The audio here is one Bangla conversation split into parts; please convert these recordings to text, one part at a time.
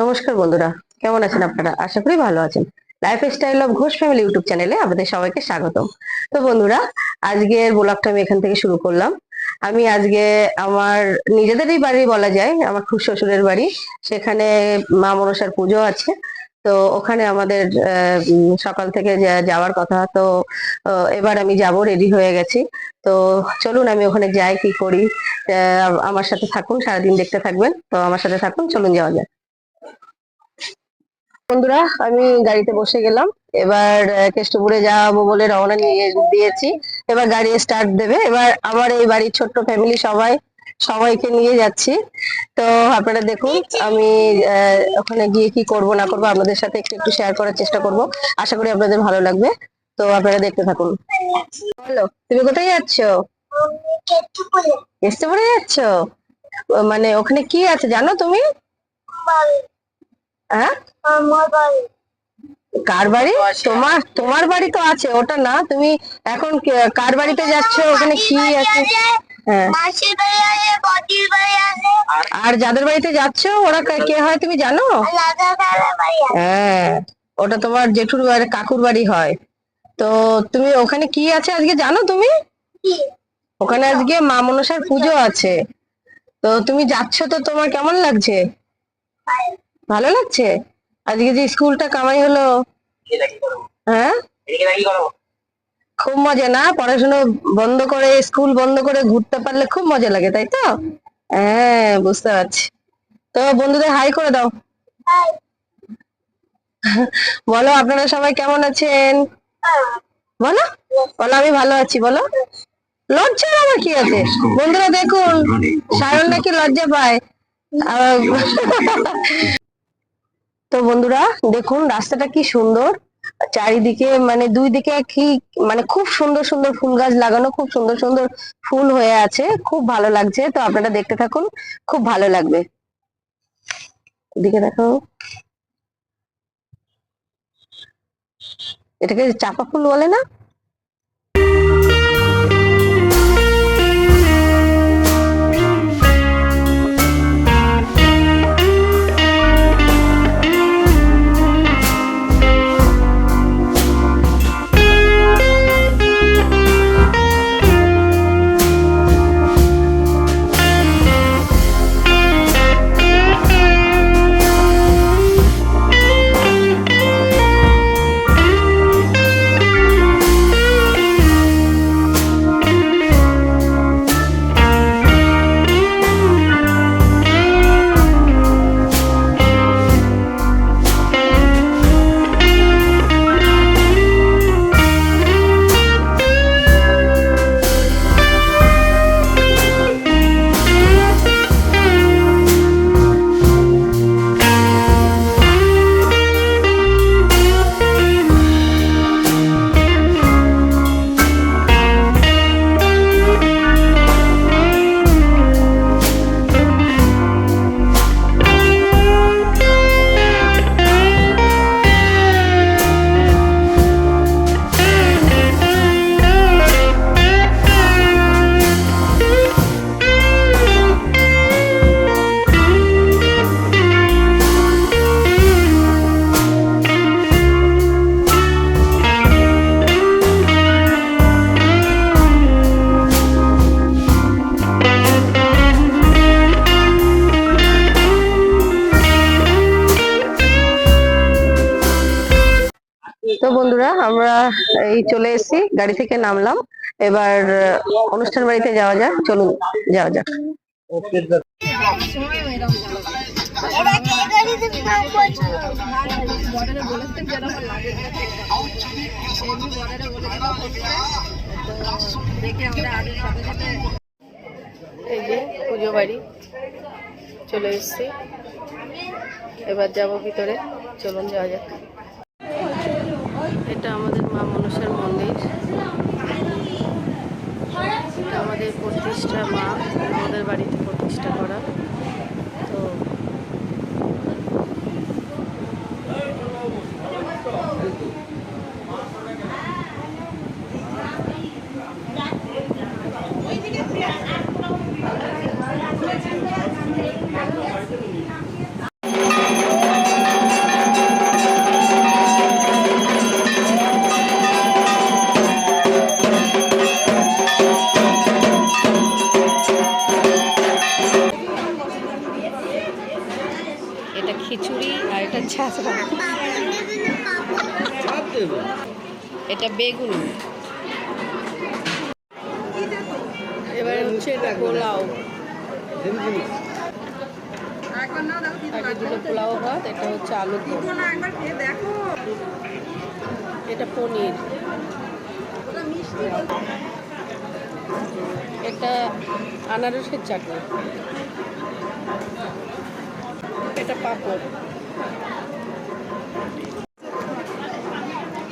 নমস্কার বন্ধুরা, কেমন আছেন আপনারা? আশা করি ভালো আছেন। Lifestyle of Ghosh family YouTube চ্যানেলে আপনাদের সবাইকে স্বাগতম। তো বন্ধুরা, আজকের ব্লগটা আমি এখান থেকে শুরু করলাম। আমি আজকে আমার নিজেদেরই বাড়ি বলা যায়, আমার খুব শ্বশুরের বাড়ি। সেখানে মা মনসার পুজো আছে। তো ওখানে আমাদের সকাল থেকে যাওয়ার কথা। তো এবার আমি যাব রেডি হয়ে গেছি। তো চলুন, আমি ওখানে যাই, কি করি। আমার সাথে থাকুন, সারাদিন দেখতে থাকবেন। তো আমার সাথে থাকুন, চলুন যাওয়া যাক। বন্ধুরা আমি গাড়িতে বসে গেলাম। এবার কেষ্টপুরে যাব বলে রওনা নিয়ে দিয়েছি। এবার গাড়ি স্টার্ট দেবে। এবার আমার এই বাড়ির ছোট্ট ফ্যামিলি সবাই সবাইকে নিয়ে যাচ্ছি। তো আপনারা দেখুন আমি ওখানে গিয়ে কি করব না করব আপনাদের সাথে একটু একটু শেয়ার করার চেষ্টা করব। আশা করি আপনাদের ভালো লাগবে। তো আপনারা দেখতে থাকুন। বলো তুমি কোথায় যাচ্ছ? কেষ্টপুরে। যাচ্ছ? মানে ওখানে কি আছে জানো তুমি? হ্যাঁ? কার বাড়ি? তোমার তোমার বাড়ি তো আছে ওটা না? তুমি এখন কার বাড়িতে যাচ্ছ? ওখানে কি আছে? হ্যাঁ। আছে আর যাদের বাড়িতে যাচ্ছ ওরা কে- হয় তুমি জানো? হ্যাঁ ওটা তোমার জেঠুর বাড়ি কাকুর বাড়ি হয়। তো তুমি ওখানে কি আছে আজকে জানো তুমি? ওখানে আজকে মা মনসার পুজো। আছে। তো তুমি যাচ্ছ তো তোমার কেমন লাগছে? ভালো লাগছে? আজকে যে স্কুলটা কামাই হলো। হ্যাঁ? খুব মজা না? পড়াশোনা বন্ধ করে স্কুল বন্ধ করে ঘুরতে পারলে খুব মজা লাগে তাই তো? হ্যাঁ বুঝতে পারছি। তো বন্ধুদের হাই করে দাও। বলো আপনারা সবাই কেমন আছেন? বলো বলো আমি ভালো আছি বলো। লজ্জার আমার কি আছে? বন্ধুরা দেখুন সায়ন নাকি লজ্জা পায়। তো বন্ধুরা, দেখুন রাস্তাটা কি সুন্দর। চারিদিকে মানে দুই দিকে কি মানে খুব সুন্দর সুন্দর ফুল গাছ লাগানো, খুব সুন্দর সুন্দর ফুল হয়ে আছে। খুব ভালো লাগছে। তো আপনারা দেখতে থাকুন, খুব ভালো লাগবে। দিকে দেখো। এটাকে চাপা ফুল বলে না? বন্ধুরা, আমরা এই চলে এসেছি, গাড়ি থেকে নামলাম। এবার অনুষ্ঠান বাড়িতে যাওয়া যাক, চলুন, যাওয়া যাক। পুজো বাড়ি, চলে এসেছি। এবার যাব ভিতরে, চলুন যাওয়া যাক। এটা আমাদের মা মনসার মন্দির। আমাদের প্রতিষ্ঠা মা আমাদের বাড়িতে প্রতিষ্ঠা করা। এটা বেগুনি। এবারে হচ্ছে এটা আগে দুটো পোলাও ভাত, এটা হচ্ছে আলু। এটা পনির। এটা আনারসের চাটনি। এটা পাঁপড়।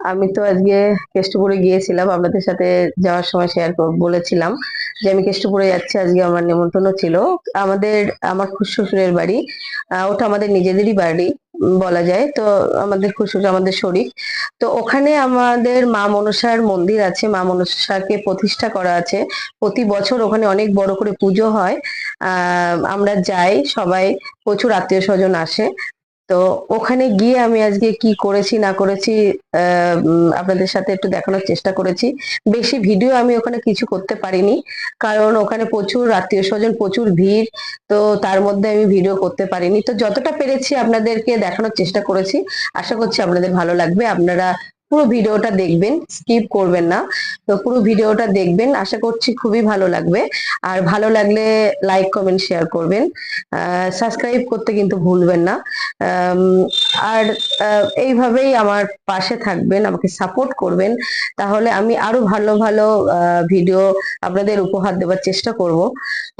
আমি তো আজকে কেষ্টপুরে গিয়েছিলাম, আপনাদের সাথে যাওয়ার সময় শেয়ার বলেছিলাম যে আমি কেষ্টপুরে যাচ্ছি, আজকে আমার নেমন্তন্ন ছিল। আমাদের, আমার শ্বশুরের বাড়ি ওটা আমাদের নিজেদেরই বাড়ি বলা যায়। তো আমাদের খুশুর আমাদের শরীর তো ওখানে আমাদের মা মনসার মন্দির আছে, মা মনসাকে প্রতিষ্ঠা করা আছে। প্রতি বছর ওখানে অনেক বড় করে পুজো হয়। আমরা যাই, সবাই প্রচুর আত্মীয় স্বজন আসে। তো ওখানে গিয়ে আমি আজকে কি করেছি, না করেছি আপনাদের সাথে একটু দেখানোর চেষ্টা করেছি। বেশি ভিডিও আমি ওখানে কিছু করতে পারিনি, কারণ ওখানে প্রচুর আত্মীয় স্বজন, প্রচুর ভিড়, তো তার মধ্যে আমি ভিডিও করতে পারিনি। তো যতটা পেরেছি আপনাদেরকে দেখানোর চেষ্টা করেছি। আশা করছি আপনাদের ভালো লাগবে। আপনারা পুরো ভিডিওটা দেখবেন স্কিপ করবেন না। তো পুরো ভিডিওটা দেখবেন, আশা করছি খুবই ভালো লাগবে। আর ভালো লাগলে লাইক কমেন্ট শেয়ার করবেন। সাবস্ক্রাইব করতে কিন্তু ভুলবেন না। আর এইভাবেই আমার পাশে থাকবেন, আমাকে সাপোর্ট করবেন। তাহলে আমি আরও ভালো ভালো ভিডিও আপনাদের উপহার দেওয়ার চেষ্টা করব।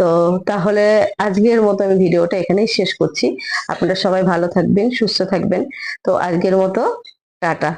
তো তাহলে আজকের মতো আমি ভিডিওটা এখানেই শেষ করছি। আপনারা সবাই ভালো থাকবেন, সুস্থ থাকবেন। তো আজকের মতো, টাটা।